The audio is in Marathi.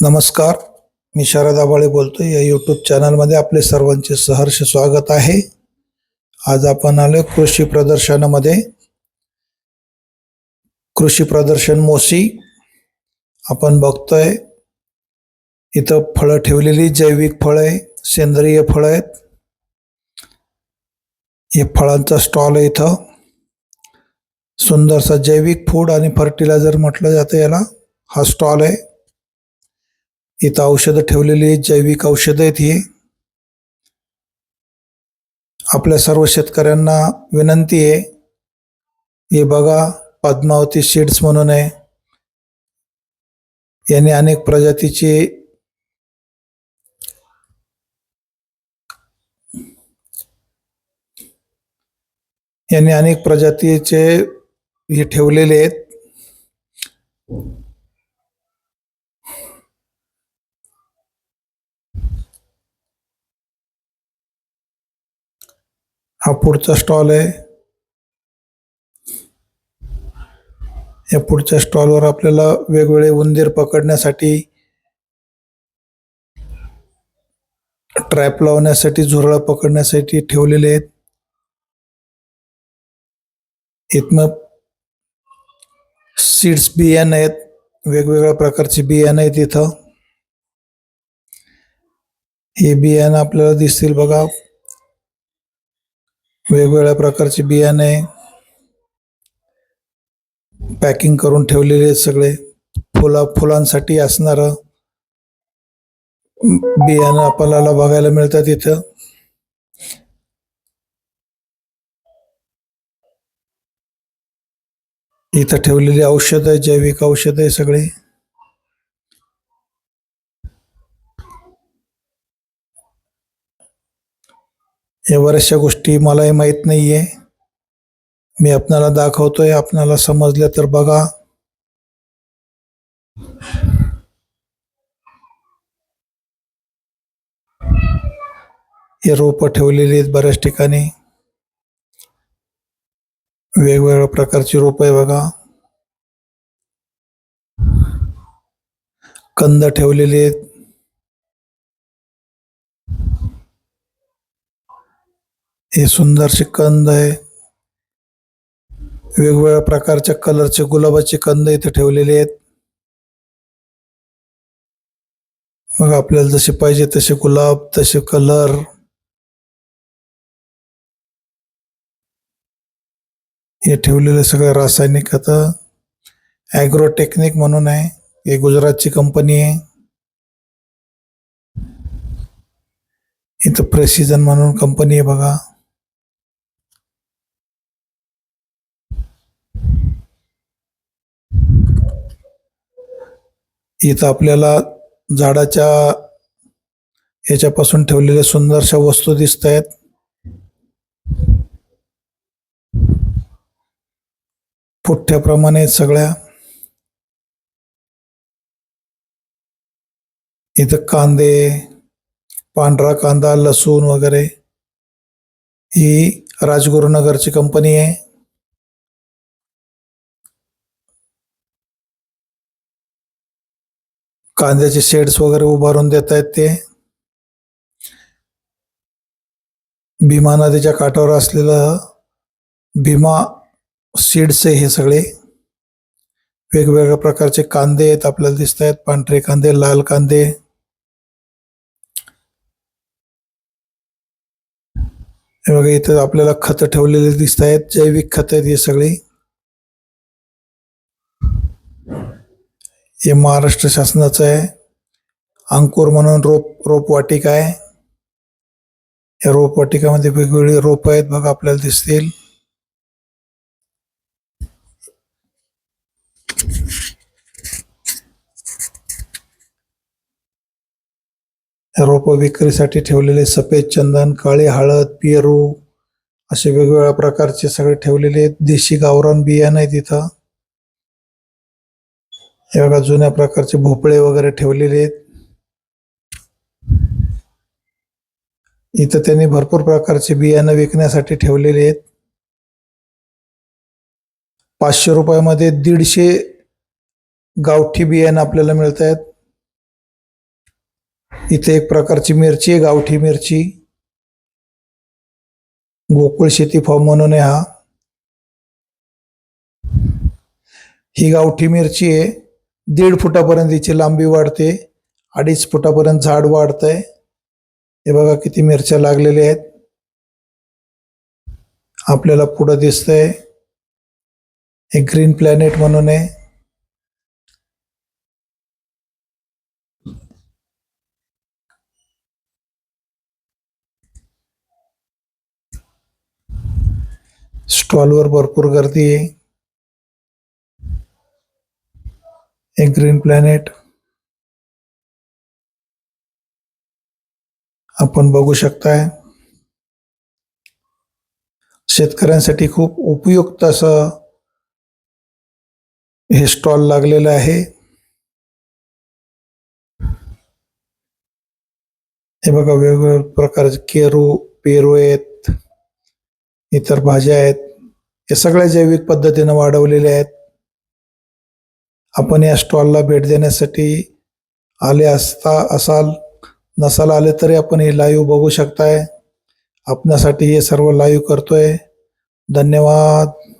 नमस्कार मी शरद आबाळे बोलतो या यूट्यूब चॅनलमध्ये आपले सर्वांचे सहर्ष स्वागत आहे. आज आपण आलो कृषी प्रदर्शनामध्ये. कृषी प्रदर्शन मोसी आपण बघतोय इथं फळं ठेवलेली जैविक फळं आहे सेंद्रिय फळं आहेत. हे फळांचा स्टॉल आहे इथं. सुंदरसा जैविक फूड आणि फर्टिलायझर म्हटलं जातं याला. हा स्टॉल आहे. इथं औषधं ठेवलेली आहेत जैविक औषधं आहेत ही. आपल्या सर्व शेतकऱ्यांना विनंती आहे हे बघा पद्मावती सीड्स म्हणून आहे. यांनी अनेक प्रजातीची यांनी अनेक प्रजातीचे हे ठेवलेले आहेत. हा पुढचा स्टॉल आहे. या पुढच्या स्टॉलवर आपल्याला वेगवेगळे उंदीर पकडण्यासाठी ट्रॅप लावण्यासाठी झुरळ पकडण्यासाठी ठेवलेले आहेत. इथनं सीड्स बियाणं आहेत. वेगवेगळ्या प्रकारची बियाणं आहेत इथं. हे बियाणं आपल्याला दिसतील बघा. वेगवेगळ्या प्रकारचे बियाणे पॅकिंग करून ठेवलेले सगळे. फुला फुलांसाठी असणारं बियाणं आपल्याला बघायला मिळतात इथं. इथं ठेवलेली औषध आहे जैविक औषध आहे सगळे. या बऱ्याचशा गोष्टी मलाही माहीत नाही आहे मी आपणाला दाखवतोय आपणाला समजलं तर बघा. हे रोपं ठेवलेली आहेत बऱ्याच ठिकाणी. वेगवेगळ्या प्रकारची रोपं आहे बघा. कंद ठेवलेले आहेत. हे सुंदरसे कंद आहे. वेगवेगळ्या प्रकारच्या कलरचे गुलाबाचे कंद इथे ठेवलेले आहेत. मग आपल्याला जसे पाहिजे तसे गुलाब तसे कलर. हे ठेवलेले सगळं रासायनिक खतं ॲग्रोटेक्निक म्हणून आहे. हे गुजरातची कंपनी आहे. इथं प्रेसिजन म्हणून कंपनी आहे बघा. इथं आपल्याला झाडाच्या याच्यापासून ठेवलेल्या सुंदरशा वस्तू दिसत आहेत पुठ्ठ्याप्रमाणे सगळ्या. इथं कांदे पांढरा कांदा लसूण वगैरे. ही राजगुरुनगरची कंपनी आहे. कांद्याचे शेड्स वगैरे उभारून देत आहेत ते. भीमा नदीच्या काठावर असलेलं भीमा सीड्स आहे हे सगळे. वेगवेगळ्या प्रकारचे कांदे आहेत आपल्याला दिसत आहेत. पांढरे कांदे लाल कांदे. हे बघा इथं आपल्याला खतं ठेवलेले दिसत आहेत. जैविक खत आहेत हे सगळी. हे महाराष्ट्र शासनाचं आहे. अंकुर म्हणून रोप रोपवाटिका आहे. या रोपवाटिकामध्ये वेगवेगळी रोप आहेत बघा आपल्याला दिसतील. रोप विक्रीसाठी ठेवलेले सफेद चंदन काळी हळद पेरू असे वेगवेगळ्या प्रकारचे सगळे ठेवलेले आहेत. देशी गावरान बियाणं आहेत तिथं. हे बघा जुन्या प्रकारचे भोपळे वगैरे ठेवलेले आहेत. इथं त्यांनी भरपूर प्रकारचे बियाणं विकण्यासाठी ठेवलेले आहेत. पाचशे रुपयामध्ये दीडशे गावठी बियाणं आपल्याला मिळत आहेत. इथे एक प्रकारची मिरची आहे गावठी मिरची. गोकुळ शेती फॉर्म म्हणून हा. ही गावठी मिरची आहे. दीड फुटापर्यंत हिची लांबी वाढते अडीच फुटापर्यंत झाड वाढतंय. हे बघा किती मिरच्या लागलेल्या आहेत. आपल्याला पुढं दिसतंय. हे ग्रीन प्लॅनेट म्हणून आहे. स्टॉलवर भरपूर गर्दी आहे. A ग्रीन प्लॅनेट आपण बघू शकताय. शेतकऱ्यांसाठी खूप उपयुक्त असं हे स्टॉल लागलेलं आहे. हे बघा वेगवेगळ्या प्रकारचे केरू पेरू आहेत इतर भाज्या आहेत. हे सगळ्या जैविक पद्धतीनं वाढवलेले आहेत. आपण या स्टॉलला भेट देण्यासाठी आले असता असाल नसाल आले तरी आपण हे लाईव्ह बघू शकताय. आपणासाठी हे सर्व लाईव्ह करतोय. धन्यवाद.